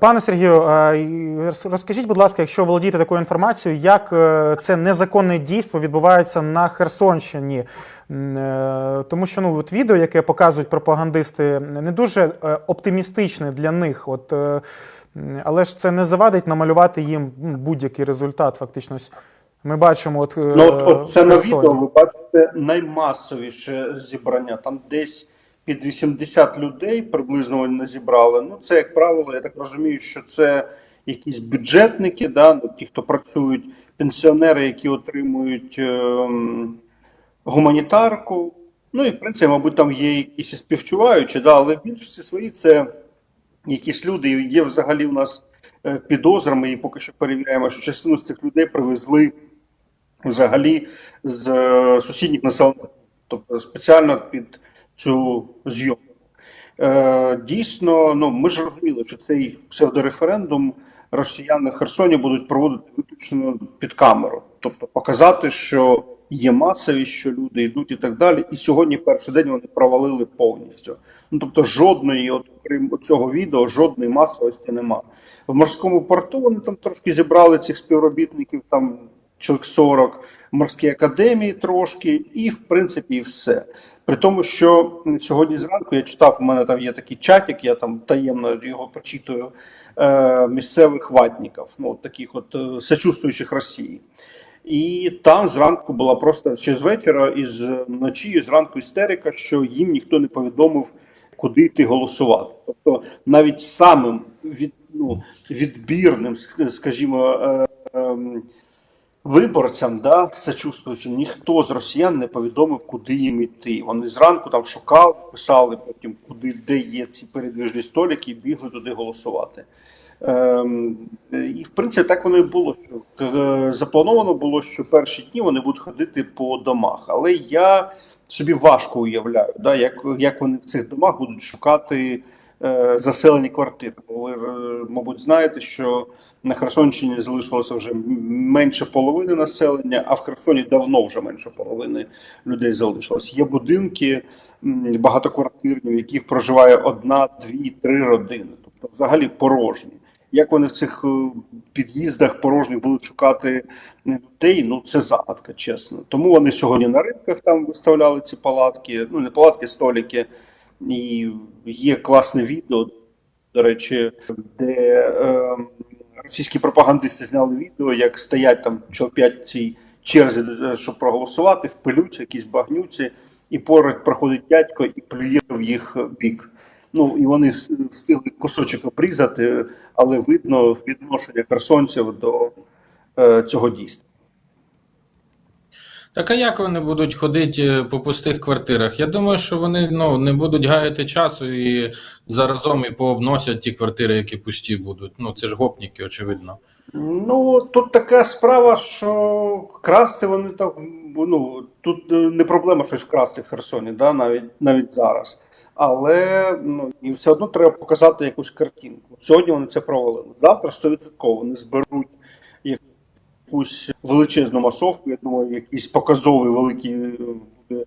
Пане Сергію, е, розкажіть, будь ласка, якщо володієте такою інформацією, як е, це незаконне дійство відбувається на Херсонщині? Е, Тому що ну, от відео, яке показують пропагандисти, не дуже оптимістичне для них. От, але ж це не завадить намалювати їм будь-який результат. Фактично, ми бачимо, от, Ну, от, от це на відео ви бачите наймасовіше зібрання. Там десь під 80 людей приблизно вони зібрали. Ну, це, як правило, я так розумію, що це якісь бюджетники, да, ну, ті, хто працюють, пенсіонери, які отримують ем, гуманітарку. Ну і в принципі, мабуть, там є якісь співчуваючі, да, але в більшості своїй це якісь люди. Є взагалі у нас е, підозри, ми і поки що перевіряємо, що частину з цих людей привезли взагалі з е, сусідніх населених, тобто спеціально під цю зйомку. Е, дійсно, ну ми ж розуміли, що цей псевдореферендум росіяни в Херсоні будуть проводити виключно під камеру, тобто показати, що є масовість, що люди йдуть і так далі. І сьогодні перший день вони провалили повністю. Ну тобто, жодної, от крім цього відео, жодної масовості нема. В морському порту вони там трошки зібрали цих співробітників, там чоловік 40, в морській академії трошки, і в принципі і все. При тому, що сьогодні зранку я читав, у мене там є такий чатик, я там таємно його прочитую е, місцевих ватників, ну таких от е, сочувствуючих Росії. І там зранку була просто ще з вечора і з вночі, і зранку істерика, що їм ніхто не повідомив, куди йти голосувати. Тобто навіть самим від, ну, відбірним, скажімо, е, ем, виборцям, да, сочувствуючим, ніхто з росіян не повідомив, куди їм йти. Вони зранку там шукали, писали потім, куди де є ці передвіжні столики, і бігли туди голосувати. Ем, і в принципі так воно і було. Що е, заплановано було, що перші дні вони будуть ходити по домах. Але я собі важко уявляю, да, як, як вони в цих домах будуть шукати заселені квартири. Бо ви, е, мабуть, знаєте, що на Херсонщині залишилося вже менше половини населення, а в Херсоні давно вже менше половини людей залишилось. Є будинки багатоквартирні, в яких проживає одна, дві, три родини, тобто взагалі порожні. Як вони в цих е, під'їздах порожніх будуть шукати е, людей, ну це загадка, чесно. Тому вони сьогодні на ринках там виставляли ці палатки, ну не палатки, столики. І є класне відео, до речі, де е, російські пропагандисти зняли відео, як стоять там чоловік цій черзі, е, щоб проголосувати, в пилюці, якісь багнюці, і поруч проходить дядько і плює в їх бік. Ну і вони встигли кусочок обрізати, але видно відношення херсонців до е, цього дійства. Так а як вони будуть ходити е, по пустих квартирах? Я думаю, що вони ну, не будуть гаяти часу і заразом і пообносять ті квартири, які пусті будуть. Ну це ж гопніки, очевидно. Ну, тут така справа, що красти вони там, ну, тут е, не проблема щось вкрасти в Херсоні, да, навіть, навіть зараз. Але ну, і все одно треба показати якусь картинку. Сьогодні вони це провалили. Завтра 100% вони зберуть якусь величезну масовку. Я думаю, якийсь показовий великий е, буде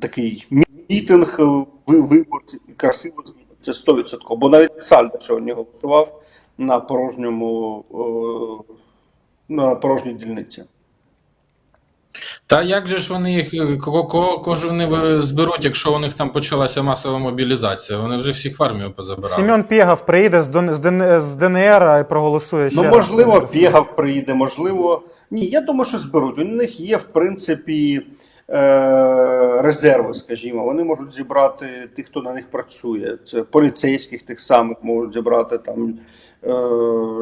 такий мітинг е, виборців і красиво. Це 100%. Бо навіть Сальдо сьогодні голосував на порожньому е, на порожній дільниці. Та як же ж вони їх е, кого, кого, кого ж вони зберуть, якщо у них там почалася масова мобілізація? Вони вже всіх в армію позабирали. Семен Пєгов приїде з, Дон, з, з ДНР і проголосує ще Ну, раз. можливо, Пєгав приїде, можливо. Ні, я думаю, що зберуть. У них є, в принципі, е- резерви, скажімо. Вони можуть зібрати тих, хто на них працює. Це поліцейських тих самих можуть зібрати там. Е,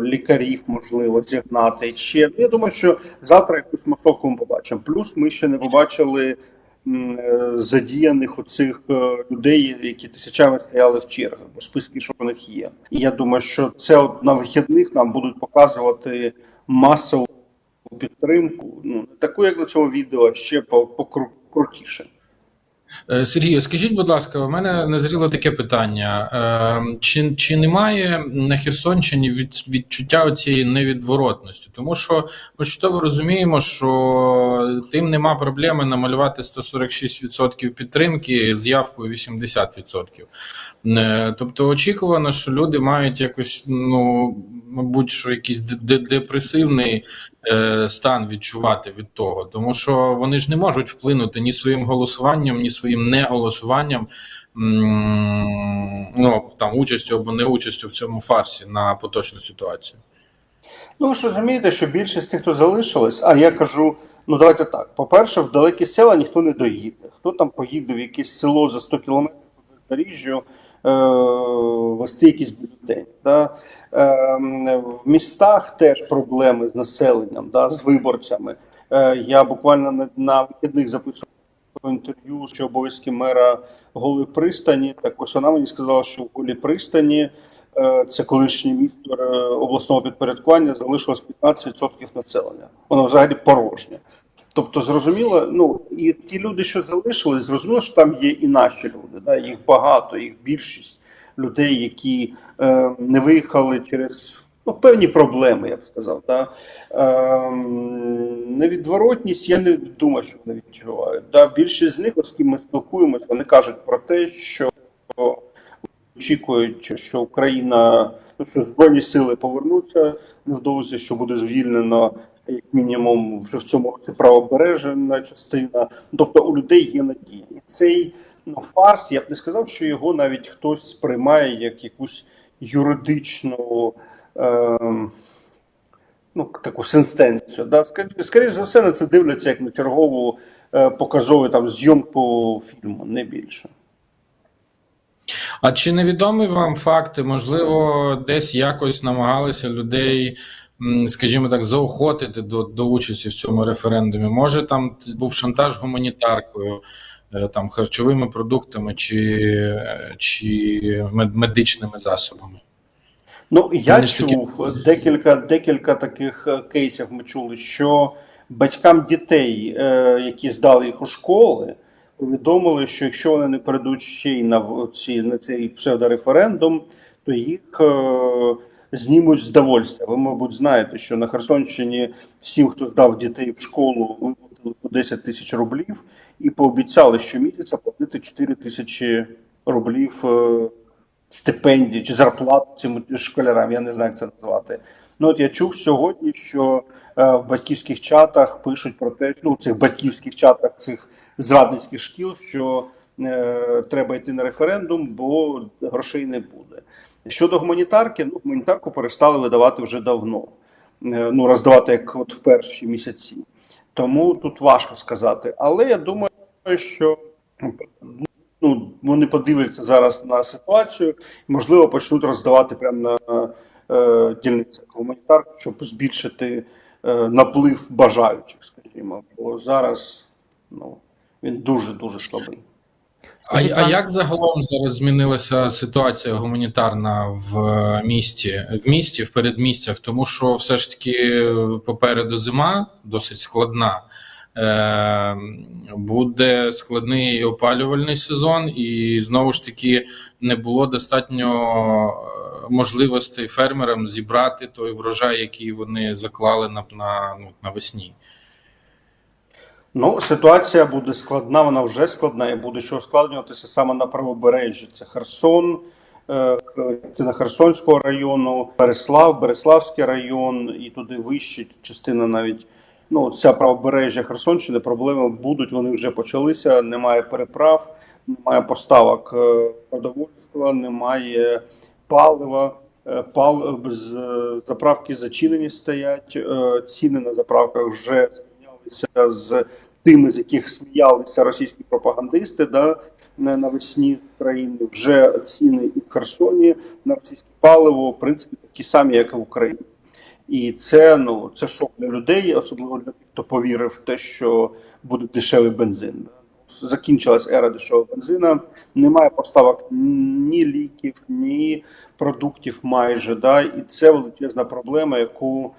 Лікарів можливо зігнати ще. Я думаю, що завтра якусь масовку ми побачимо. Плюс ми ще не побачили е, задіяних оцих е, людей, які тисячами стояли в чергах, бо списки, що у них є. І я думаю, що це от на вихідних нам будуть показувати масову підтримку. Ну не таку, як на цьому відео, ще по, по кру- крутіше. Е, Сергію, скажіть, будь ласка, у мене назріло таке питання: Е, чи, чи немає на Херсонщині від, відчуття цієї невідворотності? Тому що ми розуміємо, що тим нема проблеми намалювати 146% підтримки з явкою 80%. Е, Тобто очікувано, що люди мають якось, ну мабуть, що якийсь де- де- депресивний е, стан відчувати від того, тому що вони ж не можуть вплинути ні своїм голосуванням, ні своїм неголосуванням, ну там участю або не участю в цьому фарсі на поточну ситуацію. Ну, ви ж розумієте, що більшість тих, хто залишились, а я кажу, ну давайте так. По-перше, в далекі села ніхто не доїде. Хто там поїде в якесь село за 100 кілометрів по бездоріжжю, е- вести якийсь бюлетень. Да? Е- в містах теж проблеми з населенням, да? з виборцями. Е- я буквально на, вихідних записував інтерв'ю з обов'язки мера Голої пристані. Так ось вона мені сказала, що в Голій пристані. Це колишнє місто обласного підпорядкування, залишилось 15% населення. Воно взагалі порожнє. Тобто, зрозуміло, ну і ті люди, що залишились, зрозуміло, що там є і наші люди. Да? Їх багато, їх більшість людей, які е, не виїхали через ну, певні проблеми, я б сказав. Да? Е, невідворотність, я не думаю, що вони відчувають. Да? Більшість з них, з ким ми спілкуємося, вони кажуть про те, що очікують, що Україна, ну що збройні сили повернуться невдовзі, що буде звільнено як мінімум вже в цьому році правобережна частина. Тобто у людей є надія. І цей ну, фарс, я б не сказав, що його навіть хтось сприймає як якусь юридичну. Е- Ну, таку сенстенцію. Да? Скоріше, за все, на це дивляться як на чергову е, показову там зйомку фільму, не більше. А чи невідомі вам факти? Можливо, десь якось намагалися людей, скажімо так, заохотити до, до участі в цьому референдумі? Може, там був шантаж гуманітаркою, е, там харчовими продуктами чи, чи медичними засобами? Ну я Вони чув декілька декілька таких е, кейсів. Ми чули, що батькам дітей, е, які здали їх у школи, повідомили, що якщо вони не перейдуть ще й на ці на цей псевдореферендум, то їх знімуть з довольства. Ви, мабуть, знаєте, що на Херсонщині всім, хто здав дітей в школу, виплатили по 10 тисяч рублів і пообіцяли щомісяця платити 4 тисячі рублів. е, стипендії чи зарплату цим школярам, я не знаю, як це назвати. Ну от я чув сьогодні, що е, в батьківських чатах пишуть про те, ну в цих батьківських чатах цих зрадницьких шкіл, що е, треба йти на референдум, бо грошей не буде. Щодо гуманітарки, ну гуманітарку перестали видавати вже давно. Е, ну роздавати як от в перші місяці. Тому тут важко сказати. Але я думаю, що ну, вони подивляться зараз на ситуацію можливо, почнуть роздавати прямо на е, дільницях гуманітарку, щоб збільшити е, наплив бажаючих, скажімо. Бо зараз ну, він дуже-дуже слабий. А, Скажіть, а пан- як загалом зараз змінилася ситуація гуманітарна в місті, в місті, в передмістях? Тому що все ж таки попереду зима досить складна. Е, буде складний опалювальний сезон, і знову ж таки не було достатньо е, можливостей фермерам зібрати той врожай, який вони заклали на, на ну, навесні. Ну, ситуація буде складна, вона вже складна і буде що ускладнюватися саме на правобережжі. Це Херсон, е, частина Херсонського району, Береслав, Береславський район і туди вище частина навіть. Ну, ця правобережжя Херсонщини проблеми будуть, вони вже почалися. Немає переправ, немає поставок е, продовольства, немає палива. Е, Пал заправки зачинені стоять. Ціни на заправках вже з тими, з яких сміялися російські пропагандисти, да, навесні країни. Вже ціни і в Херсоні на російське паливо, в принципі, такі самі, як і в Україні. І це ну це шок для людей, особливо для тих, хто повірив в те, що буде дешевий бензин. Закінчилась ера дешевого бензина. Немає поставок ні ліків, ні продуктів майже. Да? І це величезна проблема, яку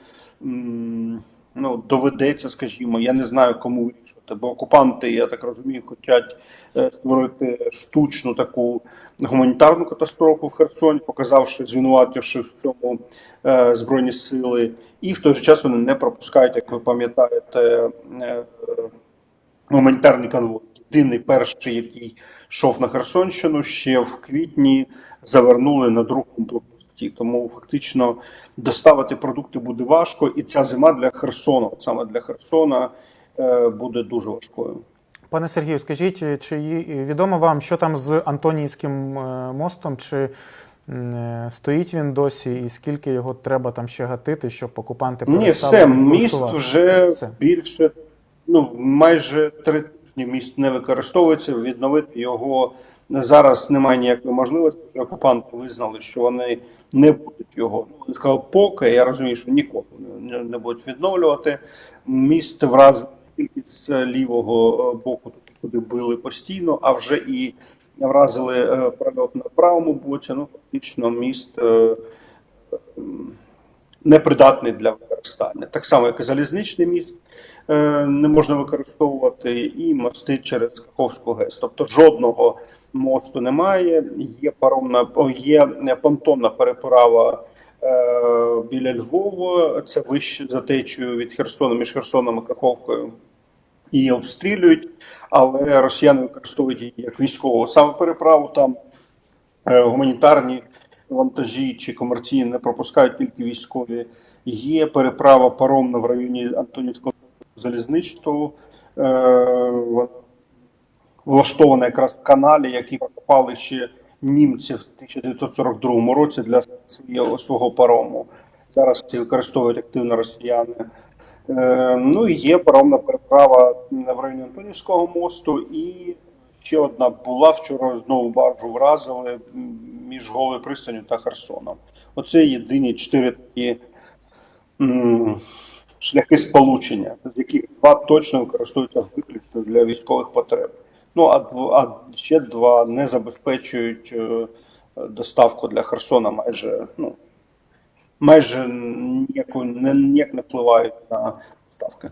ну, доведеться, скажімо, я не знаю, кому вирішувати, бо окупанти, я так розумію, хочуть е, створити штучну таку гуманітарну катастрофу в Херсоні, показавши, звинувативши в цьому е, збройні сили, і в той же час вони не пропускають, як ви пам'ятаєте, е, гуманітарний конвой. Єдиний перший, який йшов на Херсонщину, ще в квітні завернули на другому блокпості. Тому фактично доставити продукти буде важко, і ця зима для Херсона, саме для Херсона, е, буде дуже важкою. Пане Сергію, скажіть, чи відомо вам, що там з Антонівським е, мостом? Чи е, стоїть він досі, і скільки його треба там ще гатити, щоб окупанти Ні, все, міст вже Все. більше, ну майже три тижні міст не використовується. Відновити його зараз немає ніякої можливості. Окупанти визнали, що вони не будуть його. Ну, вони сказали, поки я розумію, що ніколи не, будуть відновлювати. Міст вразив тільки з лівого е, боку, куди били постійно, а вже і вразили е, прольот на правому боці. Ну, фактично, міст. е, непридатний для використання. Так само, як і залізничний міст не можна використовувати, і мости через Каховську ГЕС. Тобто жодного мосту немає. Є паромна, є понтонна переправа е, біля Львова, це вище за течією від Херсона між Херсоном і Каховкою. Її обстрілюють, але росіяни використовують її як військову саме переправу там е, гуманітарні вантажі чи комерційні не пропускають тільки військові. Є переправа паромна в районі Антонівського залізничного. Е, влаштована якраз в каналі, який покопали ще німці в 1942 році для свого, парому. Зараз ці використовують активно росіяни. Е, ну і є паромна переправа в районі Антонівського мосту, і ще одна була вчора. Знову баржу вразили між Голою пристаню та Херсоном. Оце єдині чотири такі шляхи сполучення, з яких два точно використовуються виключно для військових потреб. Ну а, а ще два не забезпечують е, доставку для Херсона майже ну майже ніяко не ніяк не впливають на доставки.